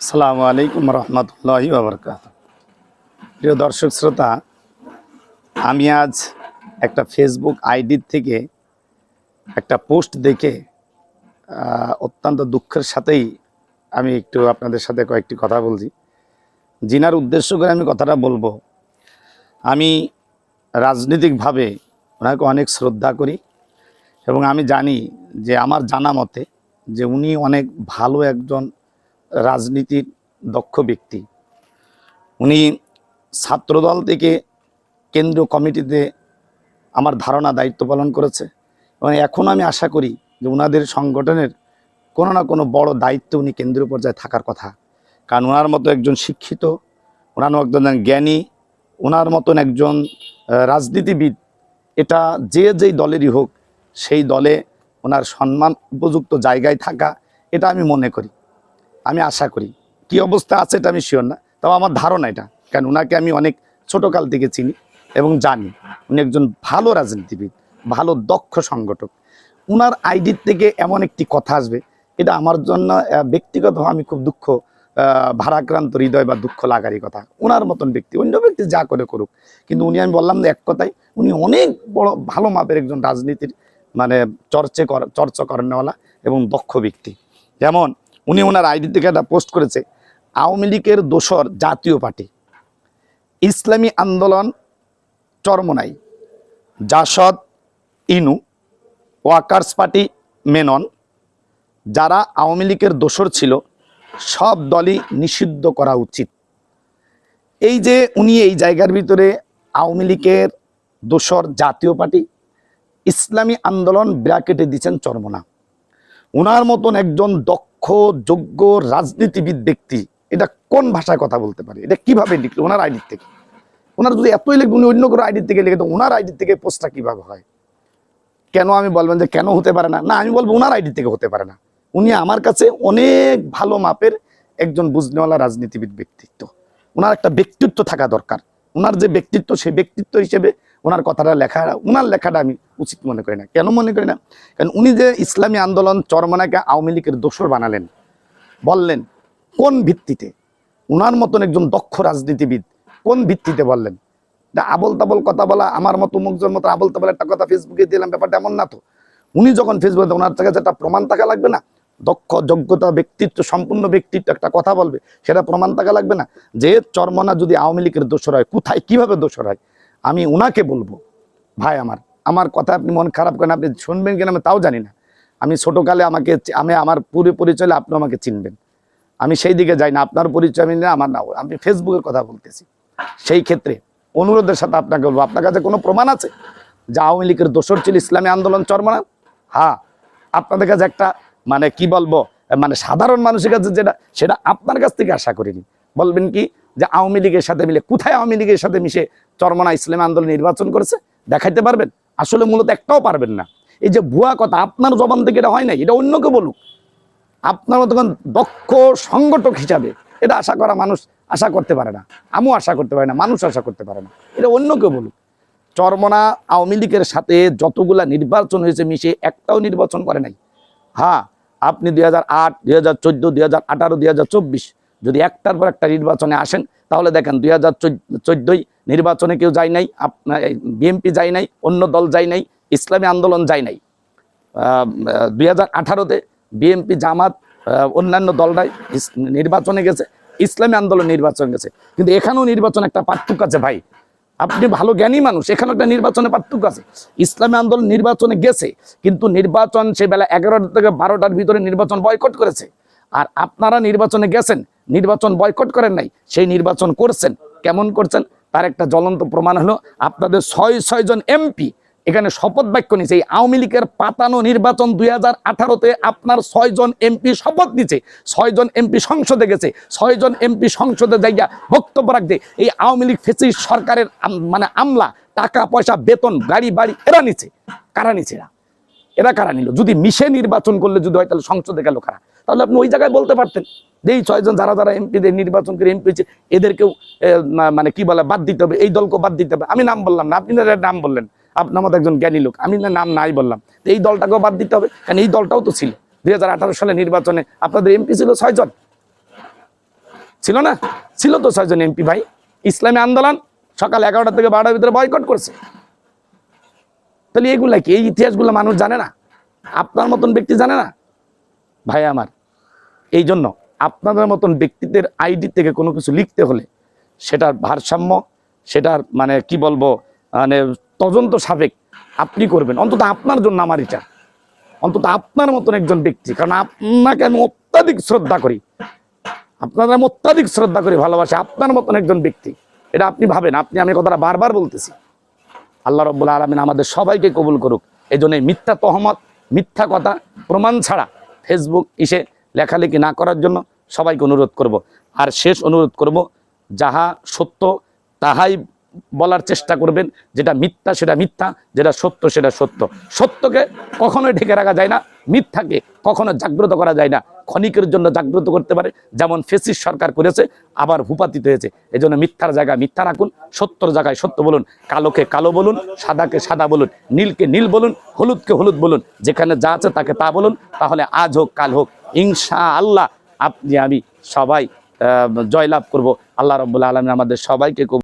আসসালামু আলাইকুম রহমতুল্লাহ বাবরকাত প্রিয় দর্শক শ্রোতা, আমি আজ একটা ফেসবুক আইডির থেকে একটা পোস্ট দেখে অত্যন্ত দুঃখের সাথেই আমি একটু আপনাদের সাথে কয়েকটি কথা বলছি। জিনার উদ্দেশ্য করে আমি কথাটা বলব, আমি রাজনৈতিকভাবে ওনাকে অনেক শ্রদ্ধা করি এবং আমি জানি যে আমার জানা মতে যে উনি অনেক ভালো একজন রাজনীতির দক্ষ ব্যক্তি। উনি ছাত্রদল থেকে কেন্দ্রীয় কমিটিতে আমার ধারণা, দায়িত্ব পালন করেছে এবং এখন আমি আশা করি যে ওনাদের সংগঠনের কোনো না কোনো বড় দায়িত্ব উনি কেন্দ্রীয় পর্যায়ে থাকার কথা। কারণ ওনার মতো একজন শিক্ষিত ওনার মতো একজন জ্ঞানী ওনার মতন একজন রাজনীতিবিদ, এটা যে যেই দলেরই হোক, সেই দলে ওনার সম্মান উপযুক্ত জায়গায় থাকা, এটা আমি মনে করি। আমি আশা করি। কি অবস্থা আছে এটা আমি শিওর না, তবে আমার ধারণা এটা। কারণ ওনাকে আমি অনেক ছোটকাল থেকে চিনি এবং জানি। উনি একজন ভালো রাজনীতিবিদ, ভালো দক্ষ সংগঠক। উনার আইডির থেকে এমন একটি কথা আসবে, এটা আমার জন্য ব্যক্তিগতভাবে আমি খুব দুঃখ ভারাক্রান্ত হৃদয় বা দুঃখ লাগারই কথা। ওনার মতন ব্যক্তি, অন্য ব্যক্তি যা করে করুক। কিন্তু উনি আমি বললাম যে এক কথাই উনি অনেক বড়, ভালো মাপের একজন রাজনীতির মানে চর্চে চর্চা করেনওয়ালা এবং দক্ষ ব্যক্তি। যেমন উনি ওনার আইডি থেকে একটা পোস্ট করেছে, আওয়ামী লীগের দোসর Jatiya party. Islami Andolan Charmonai JASAD, Inu, workers party, Menon, যারা আওয়ামী লীগের দোসর ছিল, সব দলই নিষিদ্ধ করা উচিত। এই যে উনি এই জায়গার ভিতরে আওয়ামী লীগের দোসর জাতীয় পার্টি, ইসলামী আন্দোলন ব্র্যাকেটে দিচ্ছেন চরমনা ওনার মতন একজন দক্ষ যোগ্য রাজনীতিবিদ ব্যক্তি, এটা কোন ভাষায় কথা বলতে পারে? এটা কীভাবে লিখলো? ওনার আইডির থেকে। ওনার যদি এতই লিখবে, উনি অন্য কোনো আইডির থেকে লিখে, তো ওনার আইডির থেকে পোস্টটা কীভাবে হয়? কেন আমি বলবেন যে কেন হতে পারে না? না, আমি বলব ওনার আইডি থেকে হতে পারে না। উনি আমার কাছে অনেক ভালো মাপের একজন বুঝনেওয়ালা রাজনীতিবিদ ব্যক্তিত্ব। ওনার একটা ব্যক্তিত্ব থাকা দরকার। ওনার যে ব্যক্তিত্ব, সেই ব্যক্তিত্ব হিসেবে ওনার কথাটা লেখা, ওনার লেখাটা আমি উচিত মনে করি না। কেন মনে করি না? কারণ উনি যে ইসলামী আন্দোলন চরমনাকে আওয়ামী লীগের দোষর বানালেন, বললেন, কোন ভিত্তিতে? ওনার মতন একজন দক্ষ রাজনীতিবিদ কোন ভিত্তিতে বললেন? আবল তাবল কথা বলা, আমার মতো মুখজন মতো আবল তাবল একটা কথা ফেসবুকে দিলাম, ব্যাপারটা এমন না তো। উনি যখন ফেসবুকে, ওনার কাছে একটা প্রমাণ থাকা লাগবে না, দক্ষ, যোগ্যতা, ব্যক্তিত্ব, সম্পূর্ণ ব্যক্তিত্ব একটা কথা বলবে, সেটা প্রমাণ থাকা লাগবে না যে চরমনা যদি আওয়ামী লীগের দোষর হয়, কোথায়, কীভাবে দোষর হয়? আমি ওনাকে বলব, ভাই আমার আমার কথা আপনি মন খারাপ করেন, আপনি শুনবেন কিনা আমি তাও জানি না। আমি ছোটকালে আমাকে আমি আমার পুরো পরিচয় আপনি আমাকে চিনবেন। আমি সেই দিকে যাই না, আপনার পরিচয় আমি না আমার না আমি ফেসবুকের কথা বলতেছি। সেই ক্ষেত্রে অনুরোধের সাথে আপনাকে বলব, আপনার কাছে কোনো প্রমাণ আছে যে আওয়ামী লীগের দোসর ছিল ইসলামী আন্দোলন চরমনা? হ্যাঁ আপনাদের কাছে একটা মানে কি বলব মানে সাধারণ মানুষের কাছে যেটা, সেটা আপনার কাছ থেকে আশা করিনি। বলবেন কি যে আওয়ামী লীগের সাথে মিলে, কোথায় আওয়ামী লীগের সাথে মিশে চরমনা ইসলামী আন্দোলন নির্বাচন করেছে, দেখাইতে পারবেন? আসলে মূলত একটাও পারবেন না। এই যে ভুয়া কথা, আপনার জবান থেকে এটা হয় না এটা অন্যকে বলুক। আপনার মতো দক্ষ সংগঠক হিসাবে, এটা আশা করা মানুষ আশা করতে পারে না। আমিও আশা করতে পারি না, মানুষ আশা করতে পারে না। এটা অন্য কেউ বলুক। চরমনা আওয়ামী লীগের সাথে যতগুলা নির্বাচন হয়েছে, মিশে একটাও নির্বাচন করে নাই। হ্যাঁ আপনি দুই হাজার আট, দুই হাজার চোদ্দ, দুই হাজার আঠারো, দুই হাজার চব্বিশ, যদি একটার পর একটা নির্বাচনে আসেন, তাহলে দেখেন দুই হাজার চোদ্দোই নির্বাচনে কেউ যায় নাই আপনার বিএনপি যায় নাই, অন্য দল যায় নাই, ইসলামী আন্দোলন যায় নাই। দুই হাজার আঠারোতে বিএনপি জামাত অন্যান্য দলরাই নির্বাচনে গেছে, ইসলামী আন্দোলন নির্বাচন গেছে। কিন্তু এখানেও নির্বাচন একটা পার্থক্য আছে ভাই। আপনি ভালো জ্ঞানী মানুষ এখানে একটা নির্বাচনে পার্থক্য আছে। ইসলামী আন্দোলন নির্বাচনে গেছে, কিন্তু নির্বাচন সে বেলা এগারোটা থেকে বারোটার ভিতরে নির্বাচন বয়কট করেছে। আর আপনারা নির্বাচনে গেছেন, নির্বাচন বয়কট করেন নাই, সেই নির্বাচন করছেন, কেমন করছেন? তার একটা জ্বলন্ত প্রমাণ হলো আপনাদের ছয় ছয় জন এমপি। এখানে শপথ বাক্য নিছে, এই আওয়ামী লীগের পাতানো নির্বাচন দুই হাজার আঠারোতে আপনার ছয়জন এমপি শপথ নিছে ছয়জন এমপি সংসদে গেছে ছয়জন এমপি সংসদে যাইয়া বক্তব্য রাখতে এই আওয়ামী লীগ ফেসি সরকারের মানে আমলা, টাকা, পয়সা, বেতন, গাড়ি, বাড়ি, এরা নিচ্ছে কারা নিচ্ছে এরা? এরা কারা নিল? যদি মিশে নির্বাচন করলে যদি হয়, তাহলে সংসদে গেল কারা? তাহলে আপনি ওই জায়গায় বলতে পারতেন যে এই ছয়জন যারা যারা এমপিদের নির্বাচন করে এমপি হয়েছে, এদেরকেও মানে কি বলে, বাদ দিতে হবে, এই দলকে বাদ দিতে হবে। আমি নাম বললাম না, আপনি নাম বললেন। আপনার মতো একজন জ্ঞানী লোক, আমি না নাম নাই বললাম। এই দলটাকেও বাদ দিতে হবে, কারণ এই দলটাও তো ছিল। দুই সালে নির্বাচনে আপনাদের এমপি ছিল ছয়জন। ছিল না? ছিল তো ছয়জন এমপি ভাই। ইসলামী আন্দোলন সকাল এগারোটা থেকে বারোটার ভিতরে বয়কট করছে। তাহলে এগুলা কি? এই ইতিহাসগুলো মানুষ জানে না? আপনার মতন ব্যক্তি জানে না? ভাই আমার এই জন্য আপনাদের মতন ব্যক্তিদের আইডি থেকে কোনো কিছু লিখতে হলে সেটার ভারসাম্য, সেটার মানে কি বলব মানে তদন্ত সাবেক আপনি করবেন। অন্তত আপনার জন্য আমার এটা। অন্তত আপনার মতন একজন ব্যক্তি। কারণ আপনাকে আমি অত্যাধিক শ্রদ্ধা করি। আপনাদের আমি অত্যাধিক শ্রদ্ধা করি, ভালোবাসি। আপনার মতন একজন ব্যক্তি। এটা আপনি ভাবেন। আপনি, আমি কথাটা বারবার বলতেছি। আল্লাহ রব্বুল আলমিন আমাদের সবাইকে কবুল করুক। এই জন্য মিথ্যা তহমত, মিথ্যা কথা প্রমাণ ছাড়া ফেসবুক ইসে লেখালেখি না করার জন্য সবাইকে অনুরোধ করব। আর শেষ অনুরোধ করব, যাহা সত্য তাহাই বলার চেষ্টা করবেন, যেটা মিথ্যা সেটা মিথ্যা, যেটা সত্য সেটা সত্য। সত্যকে কখনোই ঢেকে রাখা যায় না। মিথ্যাকে কখনো জাগ্রত করা যায় না। ক্ষণিকের জন্য জাগ্রত করতে পারে। যেমন ফেসিস সরকার করেছে, আবার ভূপাতিত হয়েছে। এই জন্য মিথ্যার জায়গায় মিথ্যা রাখুন, সত্যর জায়গায় সত্য বলুন, কালোকে কালো বলুন, সাদাকে সাদা বলুন, নীলকে নীল বলুন, হলুদকে হলুদ বলুন, যেখানে যা আছে তাকে তা বলুন, তাহলে আজ হোক, কাল হোক ইনশা আল্লাহ আপনি, আমি সবাই জয়লাভ করব। আল্লাহ রব্বুল্লা আলমী আমাদের সবাইকে